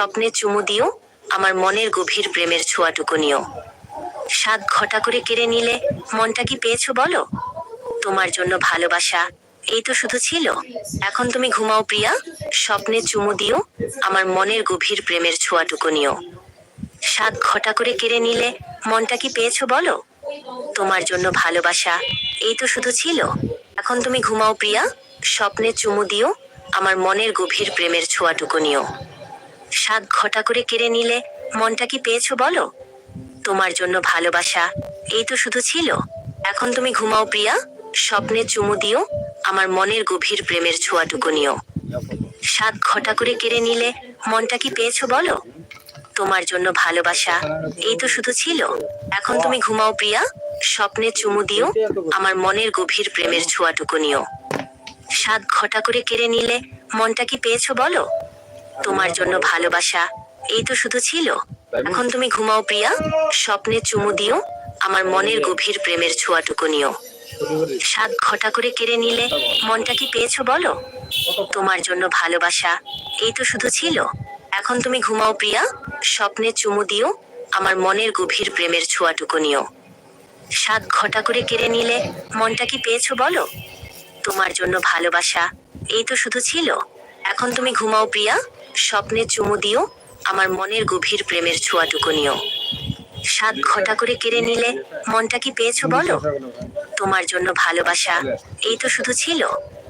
স্বপ্নে চুমু দিও, আমার মনের গভীর প্রেমের ছোঁয়াটুকু নিও। স্বাদ ঘটা করে কেড়ে নিলে মনটা কি পেয়েছ বলো? তোমার জন্য ভালোবাসা, এই তো শুধু ছিল। এখন তুমি ঘুমাও প্রিয়া, স্বপ্নে চুমু দিও, আমার মনের গভীর প্রেমের ছোঁয়াটুকু নিও। স্বাদ ঘটা করে কেড়ে নিলে মনটা কি পেয়েছ বলো? তোমার জন্য ভালোবাসা, এই তো শুধু ছিল। এখন তুমি ঘুমাও প্রিয়া, স্বপ্নে চুমু দিও, আমার মনের গভীর প্রেমের ছোঁয়াটুকু নিও। স্বাদ ঘটা করে কেড়ে নিলে মনটা কি পেয়েছ বলো? তোমার জন্য ভালোবাসা, এই তো শুধু ছিল। এখন তুমি ঘুমাও প্রিয়া, স্বপ্নে চুমু দিও, আমার মনের গভীর প্রেমের ছোঁয়াটুকু নিও স্বাদ ঘটা করে কেড়ে নিলে মনটা কি পেয়েছ বলো? তোমার জন্য ভালোবাসা, এই তো শুধু ছিল। এখন তুমি ঘুমাও প্রিয়া, স্বপ্নে চুমু দিও, আমার মনের গভীর প্রেমের ছোঁয়াটুকু নিও স্বাদ ঘটা করে কেড়ে নিলে মনটা কি পেয়েছ বলো? তোমার জন্য ভালোবাসা। এই তো শুধু ছিল। এখন তুমি ঘুমাও প্রিয়া। স্বপ্নে চুমু দিও। আমার মনের গভীর প্রেমের ছোঁয়াটুকু নিও। স্বাদ ঘটা করে কেড়ে নিলে মনটা কি পেয়েছ বলো? তোমার জন্য ভালোবাসা। এই তো শুধু ছিল। এখন তুমি ঘুমাও প্রিয়া। স্বপ্নে চুমু দিও। আমার মনের গভীর প্রেমের ছোঁয়াটুকু নিও। স্বাদ ঘটা করে কেড়ে নিলে মনটা কি পেয়েছ বলো? তোমার জন্য ভালোবাসা। এই তো শুধু ছিল। এখন তুমি ঘুমাও প্রিয়া। স্বপ্নে চুমু দিও, আমার মনের গভীর প্রেমের ছোঁয়াটুকু নিও স্বাদ ঘটা করে কেড়ে নিলে মনটা কি পেয়েছ বলো? তোমার জন্য ভালোবাসা, এই তো শুধু ছিল।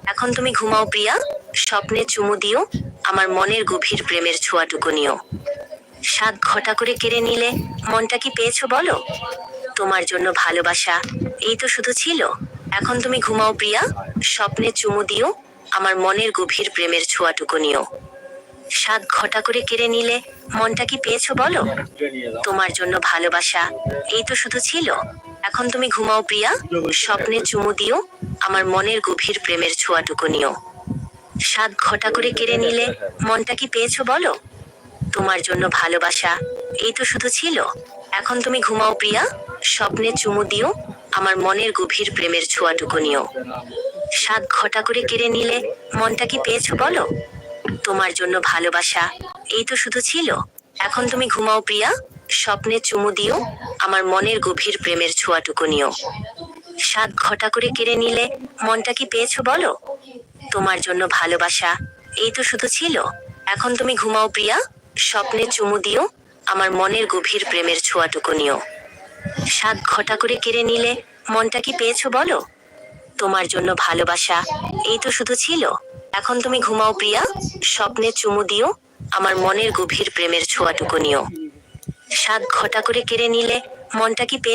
এখন তুমি ঘুমাও প্রিয়া, স্বপ্নে চুমু দিও, আমার মনের গভীর প্রেমের ছোঁয়াটুকু নিও স্বাদ ঘটা করে কেড়ে নিলে মনটা কি পেয়েছ বলো? তোমার জন্য ভালোবাসা, এই তো শুধু ছিল। এখন তুমি ঘুমাও প্রিয়া, স্বপ্নে চুমু দিও, আমার মনের গভীর প্রেমের ছোঁয়াটুকু নিও স্বাদ ঘটা করে কেড়ে নিলে মনটা কি পেয়েছ বলো? তোমার জন্য ভালোবাসা, এই তো শুধু ছিল। এখন তুমি ঘুমাও প্রিয়া, স্বপ্নে চুমু দিও, আমার মনের গভীর প্রেমের ছোঁয়াটুকু নিও। স্বাদ ঘটা করে কেড়ে নিলে মনটা কি পেয়েছ বলো? তোমার জন্য ভালোবাসা, এই তো শুধু ছিল। এখন তুমি ঘুমাও প্রিয়া, স্বপ্নে চুমু দিও, আমার মনের গভীর প্রেমের ছোঁয়াটুকু নিও। স্বাদ ঘটা করে কেড়ে নিলে মনটা কি পেয়েছ বলো? তোমার জন্য ভালোবাসা। এই তো শুধু ছিল। এখন তুমি ঘুমাও প্রিয়া। স্বপ্নে চুমু দিও। আমার মনের গভীর প্রেমের ছোঁয়াটুকু নিও। স্বাদ ঘটা করে কেড়ে নিলে মনটা কি পেয়েছ বলো? তোমার জন্য ভালোবাসা। এই তো শুধু ছিল। এখন তুমি ঘুমাও প্রিয়া। স্বপ্নে চুমু দিও। আমার মনের গভীর প্রেমের ছোঁয়াটুকু নিও। স্বাদ ঘটা করে কেড়ে নিলে মনটা কি পেয়েছ বলো? তোমার জন্য ভালোবাসা। এই তো শুধু ছিল। এখন তুমি ঘুমাও প্রিয়া। স্বপ্নে চুমু দিও। আমার মনের গভীর প্রেমের ছোঁয়াটুকু নিও। সাত ঘটা করে কেড়ে নিলে মনটা কি পেয়ে